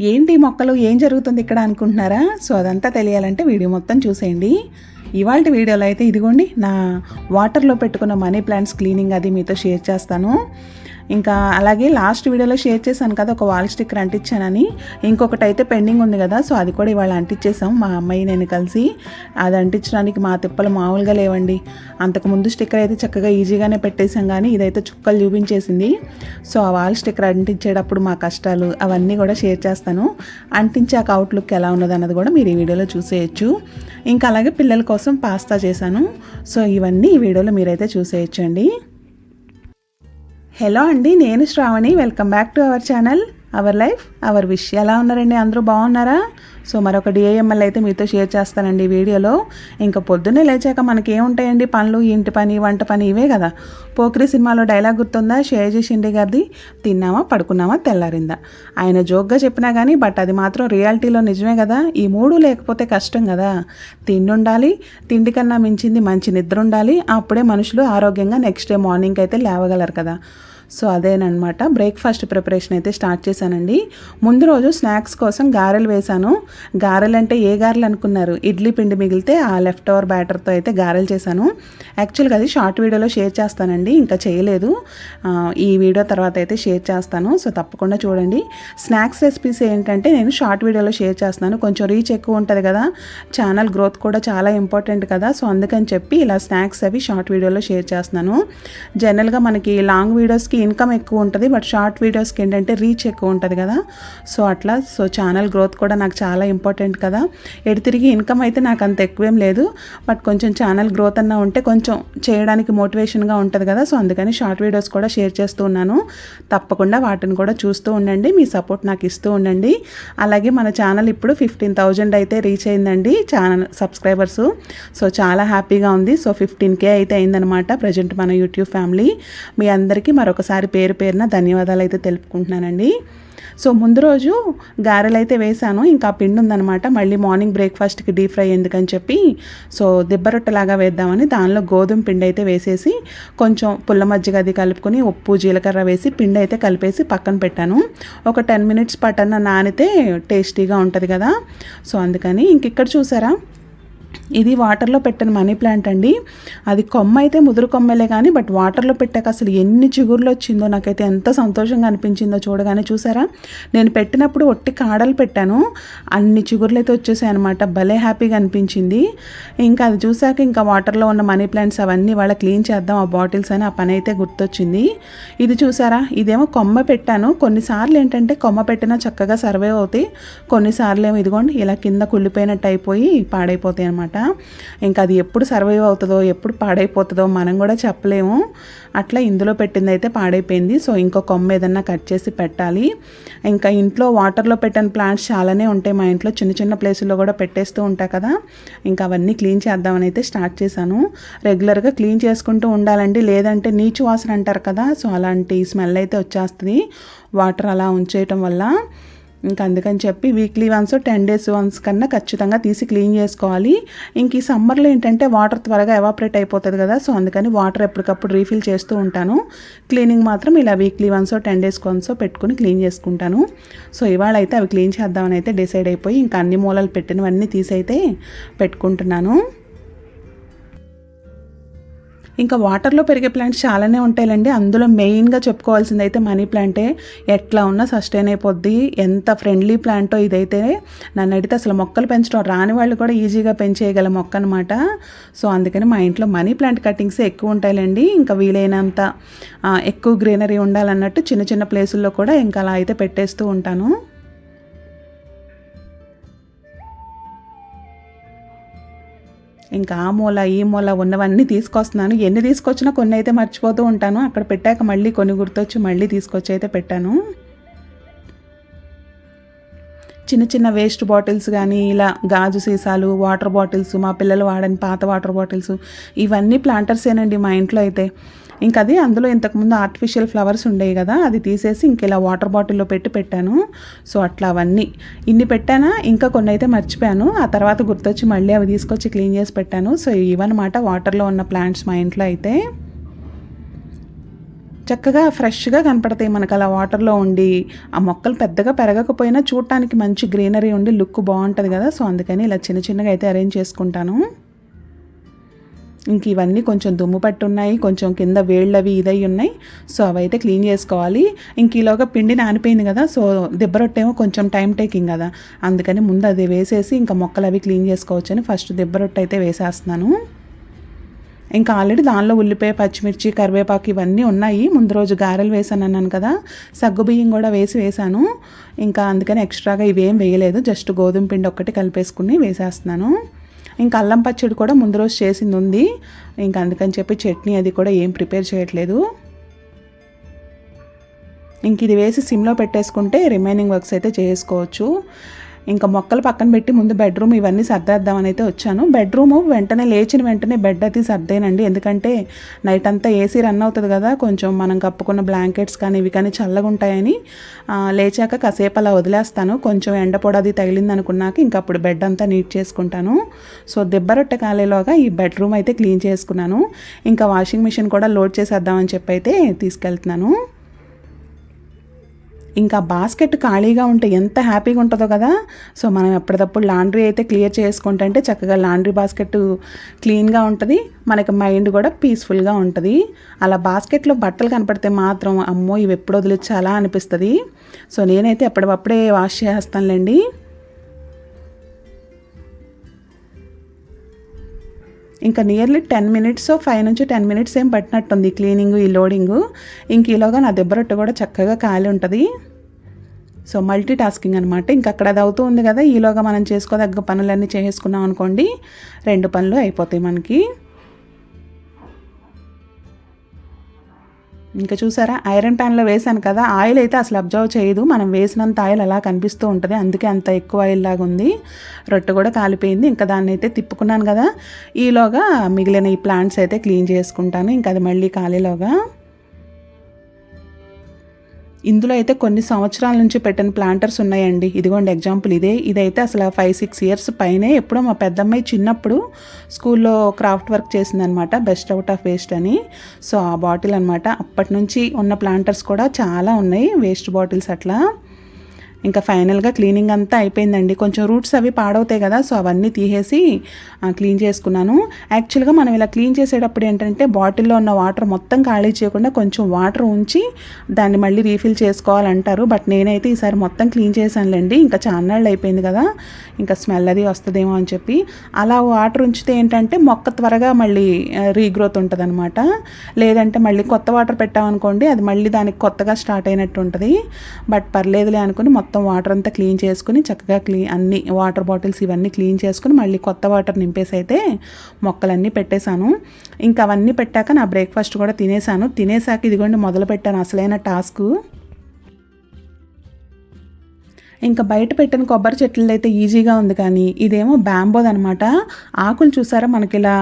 ఏంటి మొక్కలు? ఏం జరుగుతుంది ఇక్కడ అనుకుంటున్నారా? సో అదంతా తెలియాలంటే వీడియో మొత్తం చూసేయండి. ఇవాళ వీడియోలో అయితే ఇదిగోండి నా వాటర్లో పెట్టుకున్న మనీ ప్లాంట్స్ క్లీనింగ్ అది మీతో షేర్ చేస్తాను. ఇంకా అలాగే లాస్ట్ వీడియోలో షేర్ చేశాను కదా ఒక వాల్ స్టిక్కర్ అంటించానని. ఇంకొకటి అయితే పెండింగ్ ఉంది కదా సో అది కూడా ఇవాళ అంటించేసాం మా అమ్మాయి నేను కలిసి అది అంటించడానికి మా తిప్పలు మామూలుగా లేవండి. అంతకుముందు స్టిక్కర్ అయితే చక్కగా ఈజీగానే పెట్టేశాం కానీ ఇదైతే చుక్కలు చూపించేసింది. సో ఆ వాల్ స్టిక్కర్ అంటించేటప్పుడు మా కష్టాలు అవన్నీ కూడా షేర్ చేస్తాను. అంటించాక అవుట్లుక్ ఎలా ఉన్నది అన్నది కూడా మీరు ఈ వీడియోలో చూసేయచ్చు. ఇంకా అలాగే పిల్లల కోసం పాస్తా చేశాను. సో ఇవన్నీ ఈ వీడియోలో మీరైతే చూసేయచ్చు అండి హలో అండి నేను Shravani. Welcome back to our channel our life our wish ఎలా ఉన్నారండి? అందరూ బాగున్నారా? సో మరొక డిఏఎంఎల్ అయితే మీతో షేర్ చేస్తానండి ఈ వీడియోలో. ఇంకా పొద్దున్నే లేచాక మనకి ఏముంటాయండి? పనులు ఇంటి పని వంట పని ఇవే కదా. పోక్రి సినిమాలో డైలాగ్ గుర్తుందా? షేర్ చేసిండి గారిది. తిన్నామా? పడుకున్నామా? తెల్లారిందా. ఆయన జోక్గా చెప్పినా కానీ బట్ అది మాత్రం రియాలిటీలో నిజమే కదా. ఈ మూడు లేకపోతే కష్టం కదా. తిండి ఉండాలి తిండి కన్నా మించింది మంచి నిద్ర ఉండాలి. అప్పుడే మనుషులు ఆరోగ్యంగా నెక్స్ట్ డే మార్నింగ్ అయితే లేవగలరు కదా. సో అదేనమాట బ్రేక్ఫాస్ట్ ప్రిపరేషన్ అయితే స్టార్ట్ చేశానండి. ముందు రోజు స్నాక్స్ కోసం గారెలు వేశాను. గారెలు అంటే ఏ గారెలు అనుకున్నారు? ఇడ్లీ పిండి మిగిలితే ఆ లెఫ్ట్ ఓవర్ బ్యాటర్తో అయితే గారెలు చేశాను. యాక్చువల్గా అది షార్ట్ వీడియోలో షేర్ చేస్తానండి. ఇంకా చేయలేదు. ఈ వీడియో తర్వాత అయితే షేర్ చేస్తాను. సో తప్పకుండా చూడండి. స్నాక్స్ రెసిపీస్ ఏంటంటే నేను షార్ట్ వీడియోలో షేర్ చేస్తున్నాను. కొంచెం రీచ్ ఎక్కువ ఉంటుంది కదా. ఛానల్ గ్రోత్ కూడా చాలా ఇంపార్టెంట్ కదా. సో అందుకని చెప్పి ఇలా స్నాక్స్ అవి షార్ట్ వీడియోలో షేర్ చేస్తున్నాను. జనరల్గా మనకి లాంగ్ వీడియోస్కి ఇన్కమ్ ఎక్కువ ఉంటుంది బట్ షార్ట్ వీడియోస్కి ఏంటంటే రీచ్ ఎక్కువ ఉంటుంది కదా. సో అట్లా సో ఛానల్ గ్రోత్ కూడా నాకు చాలా ఇంపార్టెంట్ కదా. ఎటు తిరిగి ఇన్కమ్ అయితే నాకు అంత ఎక్కువేం లేదు బట్ కొంచెం ఛానల్ గ్రోత్ అన్న ఉంటే కొంచెం చేయడానికి మోటివేషన్గా ఉంటుంది కదా. సో అందుకని షార్ట్ వీడియోస్ కూడా షేర్ చేస్తూ ఉన్నాను. తప్పకుండా వాటిని కూడా చూస్తూ ఉండండి మీ సపోర్ట్ నాకు ఇస్తూ ఉండండి. అలాగే మన ఛానల్ ఇప్పుడు ఫిఫ్టీన్ థౌజండ్ అయితే రీచ్ అయిందండి ఛానల్ సబ్స్క్రైబర్స్ సో చాలా హ్యాపీగా ఉంది. సో ఫిఫ్టీన్ కే అయితే అయిందనమాట ప్రజెంట్ మన యూట్యూబ్ ఫ్యామిలీ మీ అందరికీ మరొకసారి పేరు పేరున ధన్యవాదాలు అయితే తెలుపుకుంటున్నానండి. సో ముందు రోజు గారెలు అయితే వేశాను ఇంకా పిండి ఉందనమాట మళ్ళీ మార్నింగ్ బ్రేక్ఫాస్ట్కి డీప్ ఫ్రై ఎందుకని చెప్పి సో దిబ్బరొట్టలాగా వేద్దామని దానిలో గోధుమ పిండి అయితే వేసేసి కొంచెం పుల్ల మజ్జిగ అది కలుపుకొని ఉప్పు జీలకర్ర వేసి పిండి అయితే కలిపేసి పక్కన పెట్టాను. ఒక టెన్ మినిట్స్ పట్టన నానితే టేస్టీగా ఉంటుంది కదా. సో అందుకని ఇంక ఇక్కడ చూసారా? ఇది వాటర్లో పెట్టిన మనీ ప్లాంట్ అండి. అది కొమ్మ అయితే ముదురు కొమ్మలే కానీ బట్ వాటర్లో పెట్టాక అసలు ఎన్ని చిగుర్లు వచ్చిందో నాకైతే ఎంత సంతోషంగా అనిపించిందో చూడగానే చూసారా? నేను పెట్టినప్పుడు ఒట్టి కాడలు పెట్టాను. అన్ని చిగుర్లు అయితే వచ్చేసాయి అనమాట భలే హ్యాపీగా అనిపించింది. ఇంకా అది చూసాక ఇంకా వాటర్లో ఉన్న మనీ ప్లాంట్స్ అవన్నీ వాళ్ళ క్లీన్ చేద్దాం ఆ బాటిల్స్ అని ఆ పని అయితే గుర్తొచ్చింది. ఇది చూసారా? ఇదేమో కొమ్మ పెట్టాను. కొన్నిసార్లు ఏంటంటే కొమ్మ పెట్టినా చక్కగా సర్వే అవుతాయి. కొన్నిసార్లు ఏమో ఇదిగోండి ఇలా కింద కుళ్ళిపోయినట్టు అయిపోయి పాడైపోతాయి అనమాట ఇంకా అది ఎప్పుడు సర్వైవ్ అవుతుందో ఎప్పుడు పాడైపోతుందో మనం కూడా చెప్పలేము. అట్లా ఇందులో పెట్టింది అయితే పాడైపోయింది. సో ఇంకో కొమ్మ ఏదన్నా కట్ చేసి పెట్టాలి. ఇంకా ఇంట్లో వాటర్లో పెట్టిన ప్లాంట్స్ చాలానే ఉంటాయి. మా ఇంట్లో చిన్న చిన్న ప్లేసుల్లో కూడా పెట్టేస్తూ ఉంటాయి కదా. ఇంకా అవన్నీ క్లీన్ చేద్దామని అయితే స్టార్ట్ చేశాను. రెగ్యులర్గా క్లీన్ చేసుకుంటూ ఉండాలండి. లేదంటే నీచు వాసన అంటారు కదా. సో అలాంటి స్మెల్ అయితే వచ్చేస్తుంది. వాటర్ అలా ఉంచేయటం వల్ల. ఇంకా అందుకని చెప్పి weekly once ten days once కన్నా ఖచ్చితంగా తీసి క్లీన్ చేసుకోవాలి. ఇంక ఈ సమ్మర్లో ఏంటంటే వాటర్ త్వరగా ఎవాపరేట్ అయిపోతుంది కదా సో అందుకని వాటర్ ఎప్పటికప్పుడు రీఫిల్ చేస్తూ ఉంటాను. క్లీనింగ్ మాత్రం ఇలా weekly once ten days once పెట్టుకుని క్లీన్ చేసుకుంటాను. సో ఇవాళ అయితే అవి క్లీన్ చేద్దామని అయితే డిసైడ్ అయిపోయి ఇంకా అన్ని మూలలు పెట్టినవన్నీ తీసైతే పెట్టుకుంటున్నాను. ఇంకా వాటర్లో పెరిగే ప్లాంట్స్ చాలానే ఉంటాయండి అందులో మెయిన్గా చెప్పుకోవాల్సింది అయితే మనీ ప్లాంటే. ఎట్లా ఉన్నా సస్టైన్ అయిపోద్ది. ఎంత ఫ్రెండ్లీ ప్లాంటో ఇదైతే నన్ను అడిగితే అసలు మొక్కలు పెంచడం రాని వాళ్ళు కూడా ఈజీగా పెంచేయగల మొక్క అనమాట సో అందుకని మా ఇంట్లో మనీ ప్లాంట్ కట్టింగ్సే ఎక్కువ ఉంటాయండి ఇంకా వీలైనంత ఎక్కువ గ్రీనరీ ఉండాలన్నట్టు చిన్న చిన్న ప్లేసుల్లో కూడా ఇంకా అలా అయితే పెట్టేస్తూ ఉంటాను. ఇంకా ఆ మూల ఈ మూల ఉన్నవన్నీ తీసుకొస్తున్నాను. ఎన్ని తీసుకొచ్చినా కొన్ని అయితే మర్చిపోతూ ఉంటాను. అక్కడ పెట్టాక మళ్ళీ కొన్ని గుర్తొచ్చి మళ్ళీ తీసుకొచ్చి అయితే పెట్టాను. చిన్న చిన్న వేస్ట్ బాటిల్స్ కానీ ఇలా గాజు సీసాలు వాటర్ బాటిల్స్ మా పిల్లలు వాడని పాత వాటర్ బాటిల్స్ ఇవన్నీ ప్లాంటర్సేనండి మా ఇంట్లో అయితే. ఇంకా అది అందులో ఇంతకుముందు ఆర్టిఫిషియల్ ఫ్లవర్స్ ఉండేవి కదా అది తీసేసి ఇంక ఇలా వాటర్ బాటిల్లో పెట్టి పెట్టాను. సో అట్లా అవన్నీ. ఇన్ని పెట్టానా ఇంకా కొన్ని అయితే మర్చిపోయాను. ఆ తర్వాత గుర్తొచ్చి మళ్ళీ అవి తీసుకొచ్చి క్లీన్ చేసి పెట్టాను. సో ఇవన్నమాట వాటర్లో ఉన్న ప్లాంట్స్ మా ఇంట్లో అయితే. చక్కగా ఫ్రెష్గా కనపడతాయి మనకు అలా వాటర్లో ఉండి. ఆ మొక్కలు పెద్దగా పెరగకపోయినా చూడటానికి మంచి గ్రీనరీ ఉండి లుక్ బాగుంటుంది కదా. సో అందుకని ఇలా చిన్న చిన్నగా అయితే అరేంజ్ చేసుకుంటాను. ఇంక ఇవన్నీ కొంచెం దుమ్ము పట్టున్నాయి కొంచెం కింద వేళ్ళవి ఇదై ఉన్నాయి. సో అవైతే క్లీన్ చేసుకోవాలి. ఇంక ఈలోగా పిండి నానిపోయింది కదా సో దెబ్బరొట్టేమో కొంచెం టైం టేకింగ్ కదా. అందుకని ముందు అది వేసేసి ఇంకా మొక్కలు అవి క్లీన్ చేసుకోవచ్చు అని ఫస్ట్ దెబ్బరొట్టు అయితే వేసేస్తున్నాను. ఇంకా ఆల్రెడీ దానిలో ఉల్లిపాయ పచ్చిమిర్చి కరివేపాకు ఇవన్నీ ఉన్నాయి. ముందు రోజు గారెలు వేసాను అన్నాను కదా సగ్గు బియ్యం కూడా వేసి వేసాను. ఇంకా అందుకని ఎక్స్ట్రాగా ఇవేం వేయలేదు జస్ట్ గోధుమ పిండి ఒక్కటి కలిపేసుకుని వేసేస్తున్నాను. ఇంకా అల్లం పచ్చడి కూడా ముందు రోజు చేసింది ఉంది. ఇంకా అందుకని చెప్పి చట్నీ అది కూడా ఏం ప్రిపేర్ చేయట్లేదు. ఇంక ఇది వేసి సిమ్లో పెట్టేసుకుంటే రిమైనింగ్ వర్క్స్ అయితే చేసుకోవచ్చు. ఇంకా మొక్కలు పక్కన పెట్టి ముందు బెడ్రూమ్ ఇవన్నీ సర్దేద్దామని అయితే వచ్చాను. బెడ్రూమ్ వెంటనే లేచిన వెంటనే బెడ్ అది సర్దేనండి. ఎందుకంటే నైట్ అంతా ఏసీ రన్ అవుతుంది కదా కొంచెం మనం కప్పుకున్న బ్లాంకెట్స్ కానీ ఇవి కానీ చల్లగా ఉంటాయని లేచాక కాసేపు అలా వదిలేస్తాను. కొంచెం ఎండ పొడది తగిలింది అనుకున్నాక ఇంకా అప్పుడు బెడ్ అంతా నీట్ చేసుకుంటాను. సో దెబ్బరొట్ట కాలేలోగా ఈ బెడ్రూమ్ అయితే క్లీన్ చేసుకున్నాను. ఇంకా వాషింగ్ మిషన్ కూడా లోడ్ చేసేద్దామని చెప్పి అయితే తీసుకెళ్తున్నాను. ఇంకా బాస్కెట్ ఖాళీగా ఉంటే ఎంత హ్యాపీగా ఉంటుందో కదా. సో మనం ఎప్పటికప్పుడు లాండ్రీ అయితే క్లియర్ చేసుకుంటుంటే చక్కగా లాండ్రీ బాస్కెట్ క్లీన్గా ఉంటుంది. మనకి మైండ్ కూడా పీస్ఫుల్గా ఉంటుంది. అలా బాస్కెట్లో బట్టలు కనపడితే మాత్రం అమ్మో ఇవి ఎప్పుడు వదిలించాలా అనిపిస్తుంది. సో నేనైతే ఎప్పటికప్పుడే వాష్ చేస్తానులేండి. ఇంకా నియర్లీ టెన్ మినిట్స్ ఫైవ్ నుంచి టెన్ మినిట్స్ ఏం పట్టినట్టుంది క్లీనింగ్ ఈ లోడింగు ఇంక ఈలోగా నా దెబ్బరొట్టు కూడా చక్కగా కాలి ఉంటుంది. సో మల్టీ టాస్కింగ్ అనమాట ఇంకా అక్కడ అది అవుతూ ఉంది కదా ఈలోగా మనం చేసుకోదగ్గ పనులన్నీ చేసుకున్నాం అనుకోండి రెండు పనులు అయిపోతాయి మనకి. ఇంకా చూసారా? ఐరన్ ప్యాన్లో వేసాను కదా ఆయిల్ అయితే అసలు అబ్జర్వ్ చేయదు. మనం వేసినంత ఆయిల్ అలా కనిపిస్తూ ఉంటుంది. అందుకే అంత ఎక్కువ ఆయిల్ లాగా ఉంది. రొట్టె కూడా కాలిపోయింది. ఇంకా దాన్ని అయితే తిప్పుకున్నాను కదా. ఈలోగా మిగిలిన ఈ ప్లాంట్స్ అయితే క్లీన్ చేసుకుంటాను. ఇంకా అది మళ్ళీ కాలేలోగా. ఇందులో అయితే కొన్ని సంవత్సరాల నుంచి పెట్టిన ప్లాంటర్స్ ఉన్నాయండి. ఇదిగోండి ఎగ్జాంపుల్ ఇదే. ఇదైతే అసలు ఫైవ్ సిక్స్ ఇయర్స్ పైనే ఎప్పుడో మా పెద్దమ్మాయి చిన్నప్పుడు స్కూల్లో క్రాఫ్ట్ వర్క్ చేసిందనమాట బెస్ట్ అవుట్ ఆఫ్ వేస్ట్ అని. సో ఆ బాటిల్ అనమాట అప్పటి నుంచి ఉన్న ప్లాంటర్స్ కూడా చాలా ఉన్నాయి వేస్ట్ బాటిల్స్ అట్లా. ఇంకా ఫైనల్గా క్లీనింగ్ అంతా అయిపోయిందండి. కొంచెం రూట్స్ అవి పాడవుతాయి కదా సో అవన్నీ తీసేసి క్లీన్ చేసుకున్నాను. యాక్చువల్గా మనం ఇలా క్లీన్ చేసేటప్పుడు ఏంటంటే బాటిల్లో ఉన్న వాటర్ మొత్తం ఖాళీ చేయకుండా కొంచెం వాటర్ ఉంచి దాన్ని మళ్ళీ రీఫిల్ చేసుకోవాలంటారు. బట్ నేనైతే ఈసారి మొత్తం క్లీన్ చేశానులేండి. ఇంకా చాన్నాళ్ళు అయిపోయింది కదా ఇంకా స్మెల్ అది వస్తుందేమో అని చెప్పి. అలా వాటర్ ఉంచితే ఏంటంటే మొక్క త్వరగా మళ్ళీ రీగ్రోత్ ఉంటుంది అనమాట లేదంటే మళ్ళీ కొత్త వాటర్ పెట్టామనుకోండి అది మళ్ళీ దానికి కొత్తగా స్టార్ట్ అయినట్టు ఉంటుంది బట్ పర్లేదులే అనుకుని మొత్తం మొత్తం వాటర్ అంతా క్లీన్ చేసుకుని చక్కగా క్లీన్ అన్ని వాటర్ బాటిల్స్ ఇవన్నీ క్లీన్ చేసుకుని మళ్ళీ కొత్త వాటర్ నింపేసి అయితే మొక్కలన్నీ పెట్టేశాను. ఇంకా అవన్నీ పెట్టాక నా బ్రేక్ఫాస్ట్ కూడా తినేసాను తినేసాక ఇదిగోండి మొదలు పెట్టాను అసలైన టాస్క్ ఇంకా బయట పెట్టిన కొబ్బరి చెట్లు అయితే ఈజీగా ఉంది కానీ ఇదేమో బ్యాంబోద్ అనమాట ఆకులు చూసారా? మనకి ఇలా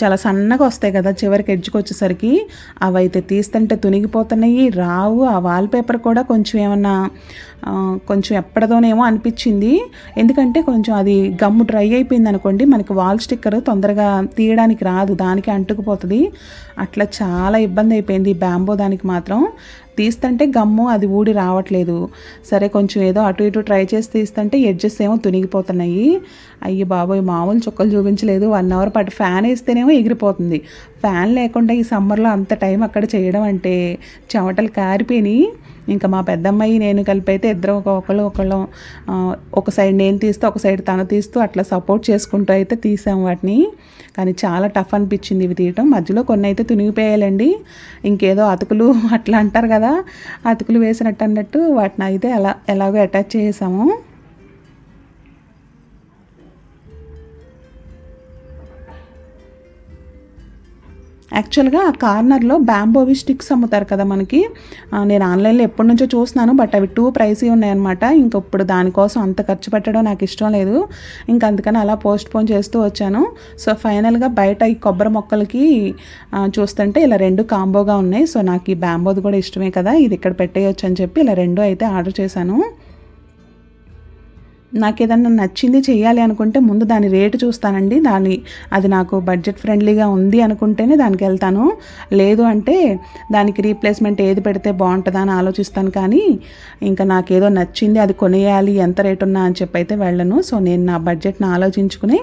చాలా సన్నగా వస్తాయి కదా చివరికి ఎడ్జ్కి వచ్చేసరికి. అవి అయితే తీస్తుంటే తునిగిపోతున్నాయి. రావు ఆ వాల్ పేపర్ కూడా కొంచెం ఏమన్నా కొంచెం ఎప్పటిదోనేమో అనిపించింది. ఎందుకంటే కొంచెం అది గమ్ము డ్రై అయిపోయింది అనుకోండి మనకి వాల్ స్టిక్కర్ తొందరగా తీయడానికి రాదు దానికి అంటుకుపోతుంది. అట్లా చాలా ఇబ్బంది అయిపోయింది బ్యాంబో దానికి మాత్రం. తీస్తుంటే గమ్ము అది ఊడి రావట్లేదు. సరే కొంచెం ఏదో అటు ఇటు ట్రై చేసి తీస్తుంటే ఎడ్జెస్ ఏమో తునిగిపోతున్నాయి. అయ్యి బాబోయ్ మామూలు చుక్కలు చూపించలేదు. వన్ అవర్ పాటు ఫ్యాన్ వేస్తేనేమో ఎగిరిపోతుంది. ఫ్యాన్ లేకుండా ఈ సమ్మర్లో అంత టైం అక్కడ చేయడం అంటే చెమటలు కారిపోయినాయి. ఇంకా మా పెద్దమ్మాయి నేను కలిపి అయితే ఇద్దరు ఒకళ్ళు ఒకళ్ళు ఒక సైడ్ నేను తీస్తూ ఒక సైడ్ తను తీస్తూ అట్లా సపోర్ట్ చేసుకుంటూ అయితే తీసాం వాటిని. కానీ చాలా టఫ్ అనిపించింది ఇవి తీయటం. మధ్యలో కొన్ని అయితే తునిగిపోయాలండి ఇంకేదో అతుకులు అట్లా అంటారు కదా అతుకులు వేసినట్టు అన్నట్టు వాటిని అయితే ఎలా ఎలాగో అటాచ్ చేసాము యాక్చువల్గా ఆ కార్నర్లో బ్యాంబోవి స్టిక్స్ అమ్ముతారు కదా మనకి. నేను ఆన్లైన్లో ఎప్పటి నుంచో చూస్తున్నాను బట్ అవి టూ ప్రైసీ ఉన్నాయన్నమాట. ఇంక ఇప్పుడు దానికోసం అంత ఖర్చు పెట్టడం నాకు ఇష్టం లేదు. ఇంక అందుకని అలా పోస్ట్ పోన్ చేస్తూ వచ్చాను. సో ఫైనల్గా బయట ఈ కొబ్బరి మొక్కలకి చూస్తుంటే ఇలా రెండు కాంబోగా ఉన్నాయి. సో నాకు ఈ బ్యాంబోది కూడా ఇష్టమే కదా. ఇది ఇక్కడ పెట్టేయచ్చు అని చెప్పి ఇలా రెండు అయితే ఆర్డర్ చేశాను. నాకు ఏదన్నా నచ్చింది చేయాలి అనుకుంటే ముందు దాని రేటు చూస్తానండి. దాని అది నాకు బడ్జెట్ ఫ్రెండ్లీగా ఉంది అనుకుంటేనే దానికి వెళ్తాను. లేదు అంటే దానికి రీప్లేస్మెంట్ ఏది పెడితే బాగుంటుందా అని ఆలోచిస్తాను కానీ ఇంకా నాకేదో నచ్చింది అది కొనేయాలి ఎంత రేటు ఉన్నా అని చెప్పి అయితే వెళ్ళను. సో నేను నా బడ్జెట్ని ఆలోచించుకుని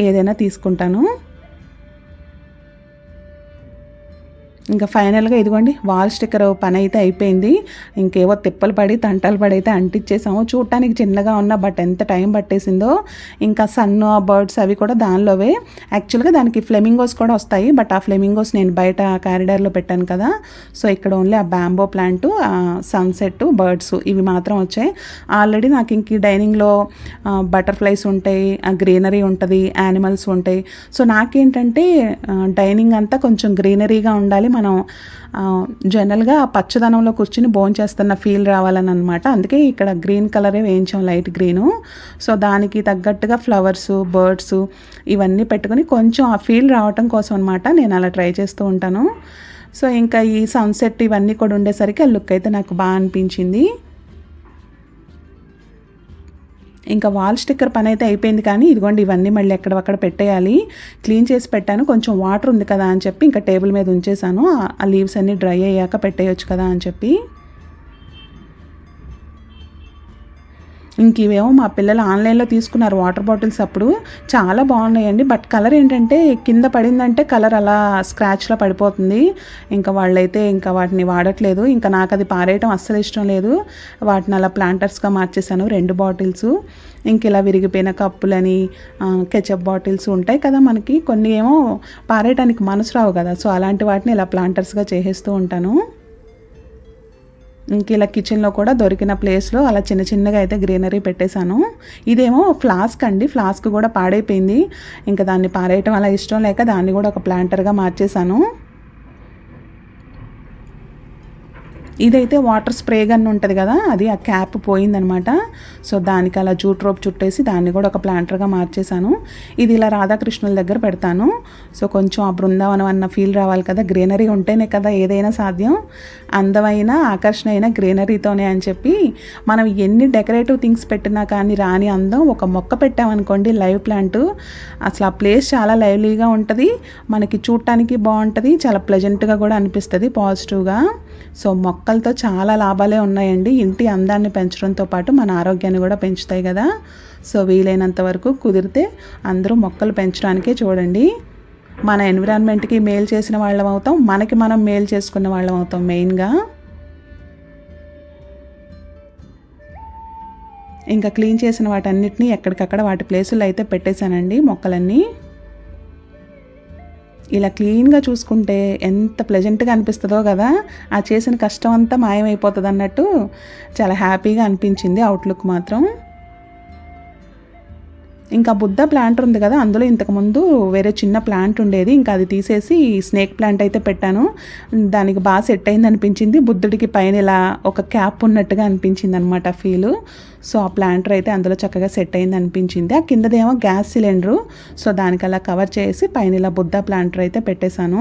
ఏదైనా తీసుకుంటాను. ఇంకా ఫైనల్గా ఇదిగోండి వాల్ స్టిక్కర్ పని అయితే అయిపోయింది. ఇంకేవో తిప్పలు పడి తంటలు పడి అయితే అంటించేసాము చూడటానికి చిన్నగా ఉన్న బట్ ఎంత టైం పట్టేసిందో. ఇంకా సన్ బర్డ్స్ అవి కూడా దానిలోవే. యాక్చువల్గా దానికి ఫ్లెమింగోస్ కూడా వస్తాయి బట్ ఆ ఫ్లెమింగోస్ నేను బయట క్యారిడార్లో పెట్టాను కదా. సో ఇక్కడ ఓన్లీ ఆ బ్యాంబో ప్లాంట్ సన్సెట్ బర్డ్స్ ఇవి మాత్రం వచ్చాయి. ఆల్రెడీ నాకు ఇంక డైనింగ్లో బటర్ఫ్లైస్ ఉంటాయి గ్రీనరీ ఉంటుంది యానిమల్స్ ఉంటాయి. సో నాకేంటంటే డైనింగ్ అంతా కొంచెం గ్రీనరీగా ఉండాలి మనం జనరల్గా పచ్చదనంలో కూర్చుని బోన్ చేస్తున్న ఫీల్ రావాలని అనమాట అందుకే ఇక్కడ గ్రీన్ కలరే వేయించాం లైట్ గ్రీను సో దానికి తగ్గట్టుగా ఫ్లవర్స్ బర్డ్స్ ఇవన్నీ పెట్టుకొని కొంచెం ఆ ఫీల్ రావటం కోసం అనమాట నేను అలా ట్రై చేస్తూ ఉంటాను. సో ఇంకా ఈ సన్సెట్ ఇవన్నీ కూడా ఉండేసరికి ఆ లుక్ అయితే నాకు బాగా అనిపించింది. ఇంకా వాల్ స్టిక్కర్ పని అయితే అయిపోయింది కానీ ఇదిగోండి ఇవన్నీ మళ్ళీ ఎక్కడక్కడ పెట్టేయాలి. క్లీన్ చేసి పెట్టాను. కొంచెం వాటర్ ఉంది కదా అని చెప్పి ఇంకా టేబుల్ మీద ఉంచేసాను ఆ లీవ్స్ అన్నీ డ్రై అయ్యాక పెట్టేయచ్చు కదా అని చెప్పి. ఇంక ఇవేమో మా పిల్లలు ఆన్లైన్లో తీసుకున్నారు వాటర్ బాటిల్స్ అప్పుడు. చాలా బాగున్నాయండి. బట్ కలర్ ఏంటంటే కింద పడిందంటే కలర్ అలా స్క్రాచ్లో పడిపోతుంది. ఇంకా వాళ్ళైతే ఇంకా వాటిని వాడట్లేదు. ఇంకా నాకు అది పారేయటం అస్సలు ఇష్టం లేదు. వాటిని అలా ప్లాంటర్స్గా మార్చేశాను రెండు బాటిల్స్. ఇంక ఇలా విరిగిపోయిన కప్పులని కెచప్ బాటిల్స్ ఉంటాయి కదా మనకి. కొన్ని ఏమో పారేయటానికి మనసు రావు కదా. సో అలాంటి వాటిని ఇలా ప్లాంటర్స్గా చేసేస్తూ ఉంటాను. ఇంక ఇలా కిచెన్లో కూడా దొరికిన ప్లేస్లో అలా చిన్న చిన్నగా అయితే గ్రీనరీ పెట్టేశాను. ఇదేమో ఫ్లాస్క్ అండి. ఫ్లాస్క్ కూడా పాడైపోయింది. ఇంకా దాన్ని పారేయటం అలా ఇష్టం లేక దాన్ని కూడా ఒక ప్లాంటర్గా మార్చేశాను. ఇదైతే వాటర్ స్ప్రే గన్ ఉంటుంది కదా అది ఆ క్యాప్ పోయిందనమాట. సో దానికి అలా జూట్ రోప్ చుట్టేసి దాన్ని కూడా ఒక ప్లాంటర్గా మార్చేశాను. ఇది ఇలా రాధాకృష్ణుల దగ్గర పెడతాను. సో కొంచెం ఆ బృందావనం అన్న ఫీల్ రావాలి కదా గ్రీనరీ ఉంటేనే కదా ఏదైనా సాధ్యం. అందమైన ఆకర్షణ అయిన గ్రీనరీతోనే అని చెప్పి మనం ఎన్ని డెకరేటివ్ థింగ్స్ పెట్టినా కానీ రాని అందం ఒక మొక్క పెట్టామనుకోండి లైవ్ ప్లాంట్. అసలు ఆ ప్లేస్ చాలా లైవ్లీగా ఉంటుంది. మనకి చూడటానికి బాగుంటుంది చాలా ప్లెజెంట్గా కూడా అనిపిస్తుంది పాజిటివ్గా. సో మొక్కలతో చాలా లాభాలే ఉన్నాయండి. ఇంటి అందాన్ని పెంచడంతో పాటు మన ఆరోగ్యాన్ని కూడా పెంచుతాయి కదా. సో వీలైనంత వరకు కుదిరితే అందరూ మొక్కలు పెంచడానికే చూడండి. మన ఎన్విరాన్మెంట్కి మేలు చేసిన వాళ్ళం అవుతాం. మనకి మనం మేలు చేసుకున్న వాళ్ళం అవుతాం మెయిన్గా ఇంకా క్లీన్ చేసిన వాటన్నిటిని ఎక్కడికక్కడ వాటి ప్లేసుల్లో అయితే పెట్టేశానండి మొక్కలన్నీ. ఇలా క్లీన్గా చూసుకుంటే ఎంత ప్లెజెంట్గా అనిపిస్తుందో కదా ఆ చేసిన కష్టం అంతా మాయమైపోతుంది అన్నట్టు చాలా హ్యాపీగా అనిపించింది అవుట్లుక్ మాత్రం. ఇంకా బుద్ధ ప్లాంట్ ఉంది కదా అందులో ఇంతకుముందు వేరే చిన్న ప్లాంట్ ఉండేది. ఇంకా అది తీసేసి స్నేక్ ప్లాంట్ అయితే పెట్టాను. దానికి బాగా సెట్ అయింది అనిపించింది. బుద్ధుడికి పైన ఇలా ఒక క్యాప్ ఉన్నట్టుగా అనిపించింది అనమాట ఫీలు. సో ఆ ప్లాంటర్ అయితే అందులో చక్కగా సెట్ అయింది అనిపించింది. ఆ కిందదేమో గ్యాస్ సిలిండరు. సో దానికి అలా కవర్ చేసి పైన ఇలా బుద్ధ ప్లాంటర్ అయితే పెట్టేశాను.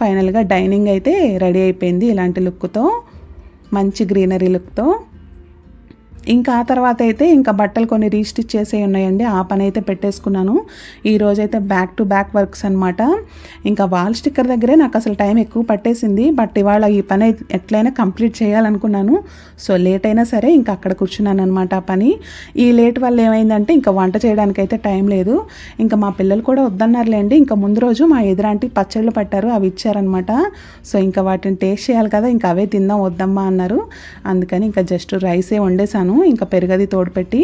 ఫైనల్గా డైనింగ్ అయితే రెడీ అయిపోయింది ఇలాంటి లుక్తో. మంచి గ్రీనరీ లుక్తో. ఇంకా ఆ తర్వాత అయితే ఇంకా బట్టలు కొన్ని రీస్టిచ్ చేసే ఉన్నాయండి. ఆ పని అయితే పెట్టేసుకున్నాను. ఈరోజైతే బ్యాక్ టు బ్యాక్ వర్క్స్ అనమాట ఇంకా వాల్ స్టిక్కర్ దగ్గరే నాకు అసలు టైం ఎక్కువ పట్టేసింది. బట్ ఇవాళ ఈ పని ఎట్లయినా కంప్లీట్ చేయాలనుకున్నాను. సో లేట్ అయినా సరే ఇంకా అక్కడ కూర్చున్నాను అనమాట ఆ పని. ఈ లేట్ వల్ల ఏమైందంటే ఇంకా వంట చేయడానికి అయితే టైం లేదు. ఇంకా మా పిల్లలు కూడా వద్దన్నారులేండి. ఇంకా ముందు రోజు మా ఎదురాంటి పచ్చళ్ళు పట్టారు అవి ఇచ్చారనమాట సో ఇంకా వాటిని టేస్ట్ చేయాలి కదా ఇంకా అవే తిందాం వద్దమ్మా అన్నారు. అందుకని ఇంకా జస్ట్ రైసే వండేసాను ఇంకా పెరుగది తోడుపెట్టి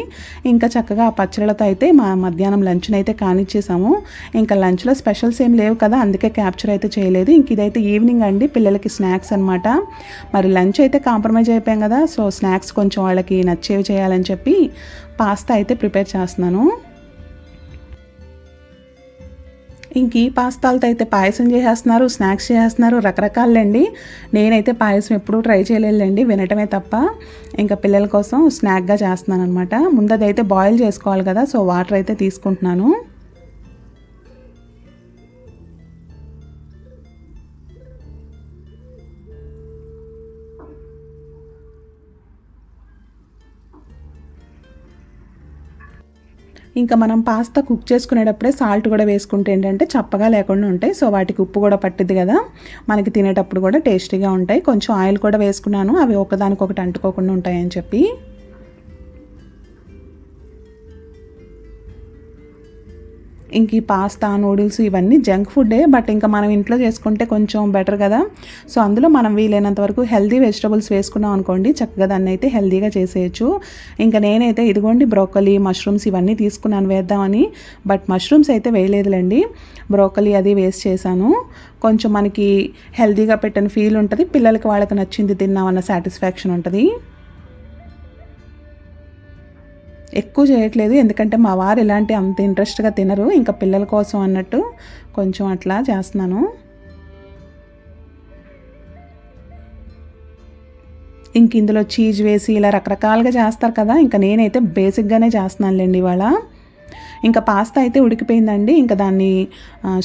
ఇంకా చక్కగా ఆ పచ్చళ్ళతో అయితే మా మధ్యాహ్నం లంచ్ని అయితే కానిచ్చేసాము. ఇంకా లంచ్లో స్పెషల్స్ ఏం లేవు కదా అందుకే క్యాప్చర్ అయితే చేయలేదు. ఇంక ఇదైతే ఈవినింగ్ అండి పిల్లలకి స్నాక్స్ అనమాట మరి లంచ్ అయితే కాంప్రమైజ్ అయిపోయాం కదా సో స్నాక్స్ కొంచెం వాళ్ళకి నచ్చేవి చేయాలని చెప్పి పాస్తా అయితే ప్రిపేర్ చేస్తున్నాను. ఇంక ఈ పాస్తాలతో అయితే పాయసం చేసేస్తున్నారు స్నాక్స్ చేసేస్తున్నారు రకరకాలండి. నేనైతే పాయసం ఎప్పుడూ ట్రై చేయలేదండి వినటమే తప్ప. ఇంకా పిల్లల కోసం స్నాక్గా చేస్తున్నాను అనమాట ముందు అదైతే బాయిల్ చేసుకోవాలి కదా సో వాటర్ అయితే తీసుకుంటున్నాను. ఇంకా మనం పాస్తా కుక్ చేసుకునేటప్పుడే సాల్ట్ కూడా వేసుకుంటే ఏంటంటే చప్పగా లేకుండా ఉంటాయి. సో వాటికి ఉప్పు కూడా పట్టిద్ది కదా. మనకి తినేటప్పుడు కూడా టేస్టీగా ఉంటాయి. కొంచెం ఆయిల్ కూడా వేసుకున్నాను. అవి ఒకదానికొకటి అంటుకోకుండా ఉంటాయని చెప్పి. ఇంక ఈ పాస్తా నూడిల్స్ ఇవన్నీ జంక్ ఫుడ్డే బట్ ఇంకా మనం ఇంట్లో చేసుకుంటే కొంచెం బెటర్ కదా. సో అందులో మనం వీలైనంత వరకు హెల్దీ వెజిటబుల్స్ వేసుకున్నాం అనుకోండి చక్కగా దాన్ని అయితే హెల్దీగా చేసేయచ్చు. ఇంకా నేనైతే ఇదిగోండి బ్రోకలీ మష్రూమ్స్ ఇవన్నీ తీసుకున్నాను వేద్దామని బట్ మష్రూమ్స్ అయితే వేయలేదులేండి. బ్రోకలీ అది వేస్ట్ చేశాను. కొంచెం మనకి హెల్దీగా పెట్టిన ఫీల్ ఉంటుంది పిల్లలకి వాళ్ళకి నచ్చింది తిన్నామన్న సాటిస్ఫాక్షన్ ఉంటుంది. ఎక్కువ చేయట్లేదు. ఎందుకంటే మా వారు ఇలాంటి అంత ఇంట్రెస్ట్గా తినరు. ఇంకా పిల్లల కోసం అన్నట్టు కొంచెం అట్లా చేస్తున్నాను. ఇంక ఇందులో చీజ్ వేసి ఇలా రకరకాలుగా చేస్తారు కదా. ఇంకా నేనైతే బేసిక్గానే చేస్తున్నానులేండి ఇవాళ. ఇంకా పాస్తా అయితే ఉడికిపోయిందండి. ఇంకా దాన్ని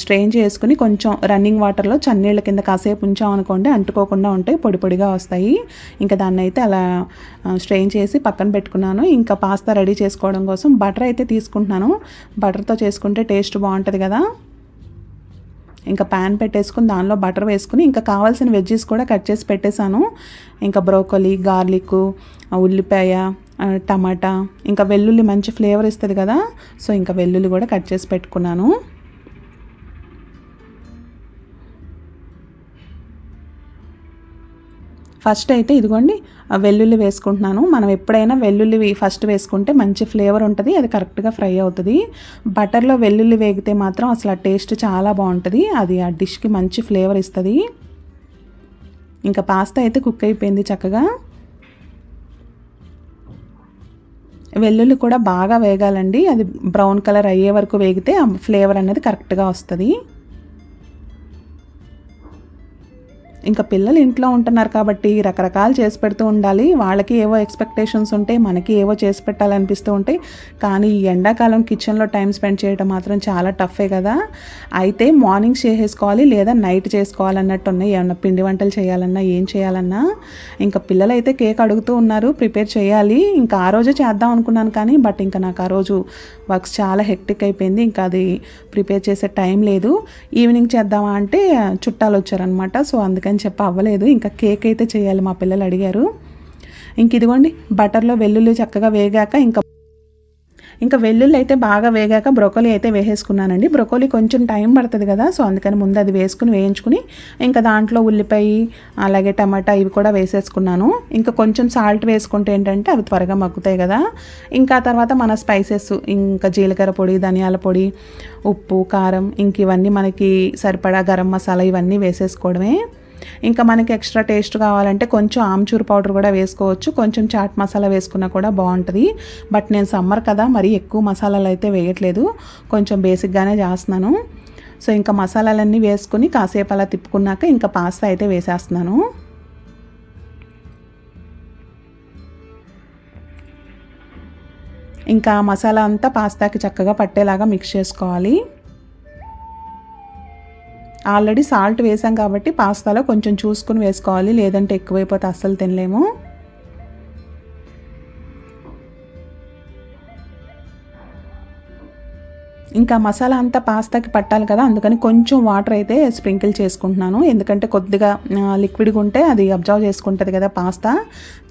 స్ట్రెయిన్ చేసుకుని కొంచెం రన్నింగ్ వాటర్లో చన్నీళ్ళ కింద కాసేపు ఉంచాం అనుకోండి అంటుకోకుండా ఉంటాయి పొడి పొడిగా వస్తాయి. ఇంకా దాన్ని అయితే అలా స్ట్రెయిన్ చేసి పక్కన పెట్టుకున్నాను. ఇంకా పాస్తా రెడీ చేసుకోవడం కోసం బటర్ అయితే తీసుకుంటున్నాను. బటర్తో చేసుకుంటే టేస్ట్ బాగుంటుంది కదా. ఇంకా ప్యాన్ పెట్టేసుకుని దానిలో బటర్ వేసుకుని ఇంకా కావాల్సిన వెజ్జెస్ కూడా కట్ చేసి పెట్టేశాను. ఇంకా బ్రోకలీ గార్లిక్ ఉల్లిపాయ టమాటా ఇంకా వెల్లుల్లి మంచి ఫ్లేవర్ ఇస్తుంది కదా సో ఇంకా వెల్లుల్లి కూడా కట్ చేసి పెట్టుకున్నాను. ఫస్ట్ అయితే ఇదిగోండి వెల్లుల్లి వేసుకుంటున్నాను. మనం ఎప్పుడైనా వెల్లుల్లి ఫస్ట్ వేసుకుంటే మంచి ఫ్లేవర్ ఉంటుంది అది కరెక్ట్గా ఫ్రై అవుతుంది. బటర్లో వెల్లుల్లి వేగితే మాత్రం అసలు ఆ టేస్ట్ చాలా బాగుంటుంది అది ఆ డిష్కి మంచి ఫ్లేవర్ ఇస్తుంది. ఇంకా పాస్తా అయితే కుక్ అయిపోయింది చక్కగా. వెల్లుల్లి కూడా బాగా వేగాలండి. అది బ్రౌన్ కలర్ అయ్యే వరకు వేగితే ఆ ఫ్లేవర్ అనేది కరెక్ట్గా వస్తుంది. ఇంకా పిల్లలు ఇంట్లో ఉంటున్నారు కాబట్టి రకరకాలు చేసి పెడుతూ ఉండాలి. వాళ్ళకి ఏవో ఎక్స్పెక్టేషన్స్ ఉంటాయి మనకి ఏవో చేసి పెట్టాలనిపిస్తూ ఉంటాయి. కానీ ఈ ఎండాకాలం కిచెన్లో టైం స్పెండ్ చేయడం మాత్రం చాలా టఫే కదా. అయితే మార్నింగ్ చేసేసుకోవాలి లేదా నైట్ చేసుకోవాలన్నట్టు ఉన్నాయి ఏమన్నా పిండి వంటలు చేయాలన్నా ఏం చేయాలన్నా. ఇంకా పిల్లలు అయితే కేక్ అడుగుతూ ఉన్నారు ప్రిపేర్ చేయాలి. ఇంకా ఆ రోజే చేద్దాం అనుకున్నాను కానీ బట్ ఇంకా నాకు ఆ రోజు వర్క్స్ చాలా హెక్టిక్ అయిపోయింది. ఇంకా అది ప్రిపేర్ చేసే టైం లేదు. ఈవినింగ్ చేద్దామా అంటే చుట్టాలు వచ్చారనమాట సో అందుకని అని చెప్పి అవ్వలేదు. ఇంకా కేక్ అయితే చేయాలి మా పిల్లలు అడిగారు. ఇంక ఇదిగోండి బటర్లో వెల్లుల్లి చక్కగా వేగాక ఇంకా ఇంకా వెల్లుల్లి అయితే బాగా వేగాక బ్రొకోలీ అయితే వేసేసుకున్నానండి. బ్రొకోలీ కొంచెం టైం పడుతుంది కదా సో అందుకని ముందు అది వేసుకుని వేయించుకుని ఇంకా దాంట్లో ఉల్లిపాయ అలాగే టమాటా ఇవి కూడా వేసేసుకున్నాను. ఇంకా కొంచెం సాల్ట్ వేసుకుంటే ఏంటంటే అవి త్వరగా మగ్గుతాయి కదా. ఇంకా తర్వాత మన స్పైసెస్ ఇంకా జీలకర్ర పొడి ధనియాల పొడి ఉప్పు కారం ఇంక ఇవన్నీ మనకి సరిపడా గరం మసాలా ఇవన్నీ వేసేసుకోవడమే. ఇంకా మనకి ఎక్స్ట్రా టేస్ట్ కావాలంటే కొంచెం ఆమ్చూర్ పౌడర్ కూడా వేసుకోవచ్చు. కొంచెం చాట్ మసాలా వేసుకున్నా కూడా బాగుంటుంది. బట్ నేను సమ్మర్ కదా మరీ ఎక్కువ మసాలాలు అయితే వేయట్లేదు. కొంచెం బేసిక్గానే చేస్తున్నాను. సో ఇంకా మసాలాలన్నీ వేసుకుని కాసేపు అలా తిప్పుకున్నాక ఇంకా పాస్తా అయితే వేసేస్తున్నాను. ఇంకా మసాలా అంతా పాస్తాకి చక్కగా పట్టేలాగా మిక్స్ చేసుకోవాలి. ఆల్రెడీ సాల్ట్ వేసాం కాబట్టి పాస్తాలో కొంచెం చూసుకుని వేసుకోవాలి లేదంటే ఎక్కువైపోతే అస్సలు తినలేము. ఇంకా మసాలా అంతా పాస్తాకి పట్టాలి కదా అందుకని కొంచెం వాటర్ అయితే స్ప్రింకిల్ చేసుకుంటున్నాను. ఎందుకంటే కొద్దిగా లిక్విడ్గా ఉంటే అది అబ్జర్వ్ చేసుకుంటుంది కదా పాస్తా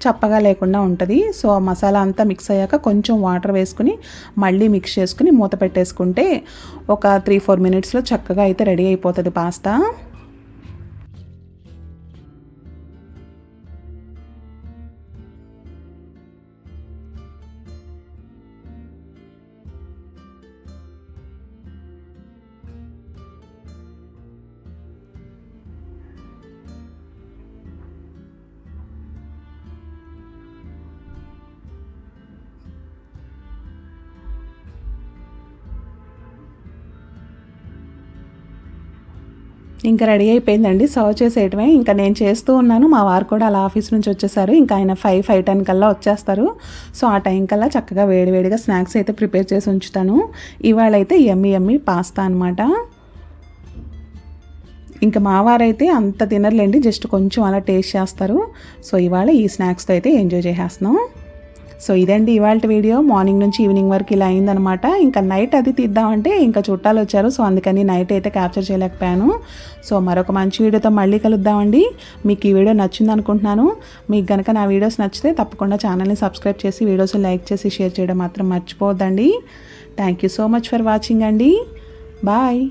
చప్పగా లేకుండా ఉంటుంది. సో మసాలా అంతా మిక్స్ అయ్యాక కొంచెం వాటర్ వేసుకుని మళ్ళీ మిక్స్ చేసుకుని మూత పెట్టేసుకుంటే ఒక త్రీ ఫోర్ మినిట్స్లో చక్కగా అయితే రెడీ అయిపోతుంది పాస్తా. ఇంకా రెడీ అయిపోయిందండి. సర్వ్ చేసేయటమే. ఇంకా నేను చేస్తూ ఉన్నాను. మా వారు కూడా అలా ఆఫీస్ నుంచి వచ్చేసారు. ఇంకా ఆయన ఫైవ్ ఫైవ్ టెన్ కల్లా వచ్చేస్తారు. సో ఆ టైం కల్లా చక్కగా వేడివేడిగా స్నాక్స్ అయితే ప్రిపేర్ చేసి ఉంచుతాను. ఇవాళ అయితే ఎమ్మి ఎమ్మి పాస్తా అనమాట ఇంకా మా వారైతే అంత తినర్లేండి. జస్ట్ కొంచెం అలా టేస్ట్ చేస్తారు. సో ఇవాళ ఈ స్నాక్స్తో అయితే ఎంజాయ్ చేసేస్తున్నాం. సో ఇదండి ఇవాళ వీడియో. మార్నింగ్ నుంచి ఈవినింగ్ వరకు ఇలా అయిందనమాట. ఇంకా నైట్ అది తీద్దామంటే ఇంకా చుట్టాలు వచ్చారు. సో అందుకని నైట్ అయితే క్యాప్చర్ చేయలేకపోయాను. సో మరొక మంచి వీడియోతో మళ్ళీ కలుద్దామండి. మీకు ఈ వీడియో నచ్చింది అనుకుంటున్నాను. మీకు కనుక నా వీడియోస్ నచ్చితే తప్పకుండా ఛానల్ని సబ్స్క్రైబ్ చేసి వీడియోస్ లైక్ చేసి షేర్ చేయడం మాత్రం మర్చిపోవద్దండి. Thank you so much for watching అండి. బాయ్.